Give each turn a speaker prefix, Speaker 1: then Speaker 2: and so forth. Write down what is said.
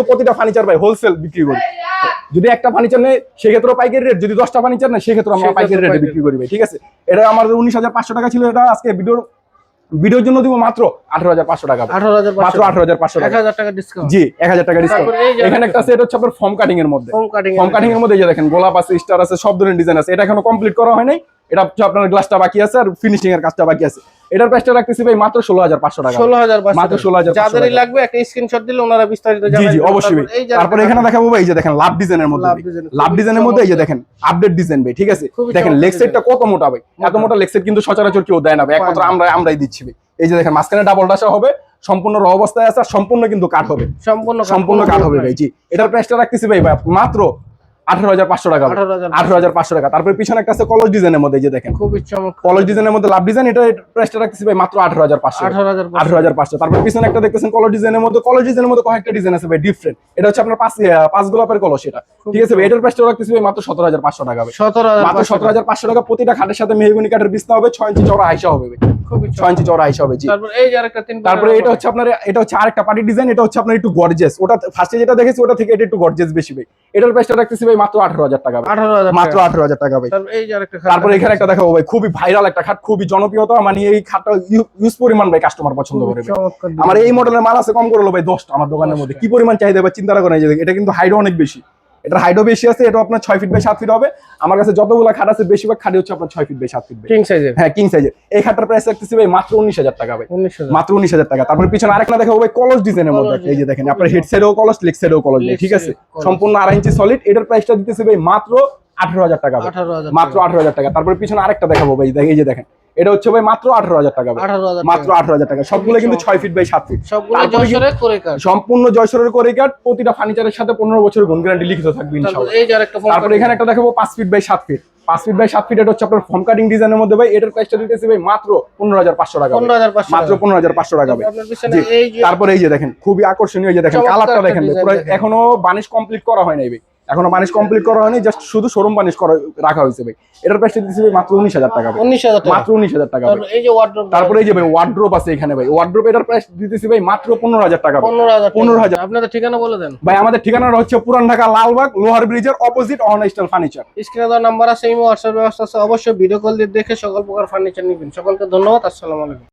Speaker 1: কিন্তু প্রতিটা ফার্নিচার ভাই হোলসেল বিক্রি করি। যদি একটা ফার্নিচার নেই সেক্ষেত্রে পাইকারি রেট যদি দশটা ফার্নিচার নেই সেক্ষেত্রে আমরা পাইকারি রেটে বিক্রি করি ভাই ঠিক আছে? এটা আমাদের উনিশ হাজার পাঁচশো টাকা ছিল এটা আজকে ভিডিওর ভিডিওর জন্য দিব মাত্র আঠারো হাজার পাঁচশো টাকা। মাত্র আঠারো হাজার পাঁচশো টাকা।
Speaker 2: ডিসকাউন্ট
Speaker 1: জি এক হাজার টাকা ডিসকাউন্ট এখানে একটা সেট হচ্ছে আপনার ফর্ম কাটিং এর মধ্যে। ফর্ম কাটিং এর মধ্যে। যে দেখেন গোলাপ আছে স্টার আছে সব ধরনের ডিজাইন আছে। এটা এখনও কমপ্লিট করা হয় নাই। এটা হচ্ছে আপনার গ্লাসটা বাকি আছে আর ফিনিশিং এর কাজটা বাকি আছে। এটার প্রাইসটা রাখতেছি ভাই মাত্র ষোলো হাজার পাঁচশো টাকা।
Speaker 2: ষোলো হাজার
Speaker 1: মাত্র 16,500
Speaker 2: যাদেরই
Speaker 1: টাকা।
Speaker 2: লাগবে একটা স্ক্রিনশট দিলে ওনারা বিস্তারিত
Speaker 1: জি জি। অবশ্যই
Speaker 2: তারপর
Speaker 1: এখানে দেখাবো ভাই এই যে দেখেন লাভ ডিজাইনের মধ্যে
Speaker 2: লাভ
Speaker 1: ডিজাইনের মধ্যে এই যে দেখেন আপডেট ডিজাইন ভাই ঠিক আছে? দেখেন লেগ সেটটা কত মোটা ভাই? এত মোটা। লেগ সেট কিন্তু সচরাচর কেউ দেয় না ভাই। একমাত্র আমরা আমরাই দিচ্ছি ভাই। এই যে দেখেন মাঝখানে ডাবল ডাসা হবে সম্পূর্ণ র অবস্থায় আছে আর সম্পূর্ণ কিন্তু কাট হবে।
Speaker 2: সম্পূর্ণ
Speaker 1: সম্পূর্ণ কাট হবে ভাই জি। এটার প্রাইসটা রাখতেছি ভাই মাত্র আঠারো হাজার পাঁচশো টাকা আঠারো হাজার পাঁচশো। টাকা। তারপরে পিছনে একটা আছে কলস ডিজাইনের মধ্যে যে দেখেন।
Speaker 2: খুবই
Speaker 1: কলস ডিজাইনের মধ্যে লাভ ডিজাইন এটা প্রাইসটা রাখতেছি ভাই মাত্র আঠারো হাজার পাঁচশো।
Speaker 2: আঠারো হাজার
Speaker 1: পাঁচশো। তারপর পিছনে একটা দেখতেছেন কলর ডিজাইনের মধ্যে কলর ডিজাইনের মধ্যে কয়েকটা ডিজাইন আছে ভাই ডিফারেন্ট এটা হচ্ছে আপনার পাঁচ পাঁচ গোলাপের কলস এটা ঠিক আছে এটার প্রাইসটা রাখতেছি ভাই মাত্র সতেরো হাজার পাঁচশো টাকা ভাই।
Speaker 2: সতেরো
Speaker 1: মাত্র সতেরো হাজার পাঁচশো টাকা প্রতিটা খাটের সাথে মেহগুনি কাঠের বিছনা হবে ছয় ইঞ্চি চড়া হাইসা হবে ছয় ইঞ্চি চড়া হাইসা হবে জি।
Speaker 2: তারপর
Speaker 1: এটা হচ্ছে আপনার এটা হচ্ছে আরেকটা পার্টি ডিজাইন এটা হচ্ছে আপনার একটু গর্জেস ওটা ফার্স্টে যেটা দেখেছি ওটা থেকে এটা একটু গর্জেস বেশি ভাই। এটার প্রাইসটা রাখতেছি ভাই মাত্র আঠারো হাজার টাকা। মাত্র আঠারো হাজার টাকা ভাই।
Speaker 2: তারপর
Speaker 1: এখানে একটা দেখাবো ভাই খুবই ভাইরাল একটা খাট খুবই জনপ্রিয়তা মানে এই খাটটা ইউজ পরিমাণ ভাই কাস্টমার পছন্দ করে। আমার এই মডেলের মাল আছে কম করল ভাই দশটা আমার দোকানের মধ্যে। কি পরিমাণ চাহিদা বা চিন্তা করেন এই যে এটা কিন্তু হাইটও অনেক বেশি। এটার হাইটও বেশি আছে এটা আপনার ছয় ফিট বাই সাত ফিট হবে। আমার কাছে যতগুলো খাট আছে বেশিরভাগ খাটই হচ্ছে আপনার ছয় ফিট বাই সাত ফিট
Speaker 2: কিং সাইজের
Speaker 1: হ্যাঁ কিং সাইজের এই খাটটার প্রাইস রাখতেছি ভাই মাত্র উনিশ হাজার টাকা ভাই। মাত্র উনিশ হাজার টাকা। তারপরে পিছনে আরেকটা দেখাবো ভাই কলস ডিজাইনের মধ্যে। এই যে দেখেন আপনার হেড সাইডেও কলস লেগ সাইডেও কলস
Speaker 2: Leg
Speaker 1: ঠিক আছে। সম্পূর্ণ আড়াই ইঞ্চি সলিড এটার প্রাইসটা দিতেছি ভাই মাত্র আঠারো হাজার টাকা মাত্র আঠারো হাজার টাকা। তারপরে পিছনে আরেকটা দেখাবো ভাই এই যে দেখেন। এটা হচ্ছে ভাই মাত্র আঠারো হাজার টাকা মাত্র আঠারো হাজার টাকা। সবগুলো কিন্তু ছয় ফিট বাই সাত ফিট সম্পূর্ণ জয়সরের করে কাট প্রতিটা ফার্নিচারের সাথে পনেরো বছরের গুণ গ্যারান্টি লিখিত থাকবে
Speaker 2: তারপর
Speaker 1: এখানে একটা দেখাবো পাঁচ ফিট বাই সাত ফিট পাঁচ ফিট বাই সাত ফিট এটা হচ্ছে আপনার ফর্ম কাটিং ডিজাইনের মধ্যে ভাই। এটার প্রাইসটা দিতেছি ভাই মাত্র পনেরো হাজার পাঁচশো টাকা মাত্র পনেরো হাজার পাঁচশো টাকা তারপরে এই যে দেখেন খুবই আকর্ষণীয় যে দেখেন কালারটা দেখেন। এখনও বানিশ কমপ্লিট করা হয় নাই ভাই। এখনও বানিশ কমপ্লিট করা হয়নি জাস্ট শুধু শোরুম বানিশ করা রাখা হয়েছে ভাই। এটার প্রাইসটা দিতেছি ভাই মাত্র উনিশ হাজার টাকা
Speaker 2: উনিশ হাজার
Speaker 1: মাত্র উনিশ হাজার টাকা
Speaker 2: এই যে ওয়ার্ড্রোব
Speaker 1: তারপরে এই যে ভাই ওয়ার্ড্রোপ আছে এখানে ভাই। ওয়ার্ড্রোপ এটার প্রাইস দিতেছি ভাই মাত্র পনেরো হাজার টাকা।
Speaker 2: পনেরো হাজার
Speaker 1: পনেরো হাজার।
Speaker 2: আপনাদের ঠিকানা বলে দেন।
Speaker 1: ভাই আমাদের ঠিকানাটা হচ্ছে পুরান ঢাকা লালবাগ লোহার ব্রিজের অপোজিট অন স্টাইল ফার্নিচার
Speaker 2: স্ক্রিনে দেওয়া নাম্বার আছে ইমো হোয়াটসঅ্যাপ ব্যবস্থা আছে অবশ্যই ভিডিও কল দিয়ে দেখে সকল প্রকার ফার্নিচার নিবেন। সকলকে ধন্যবাদ আসসালামু আলাইকুম।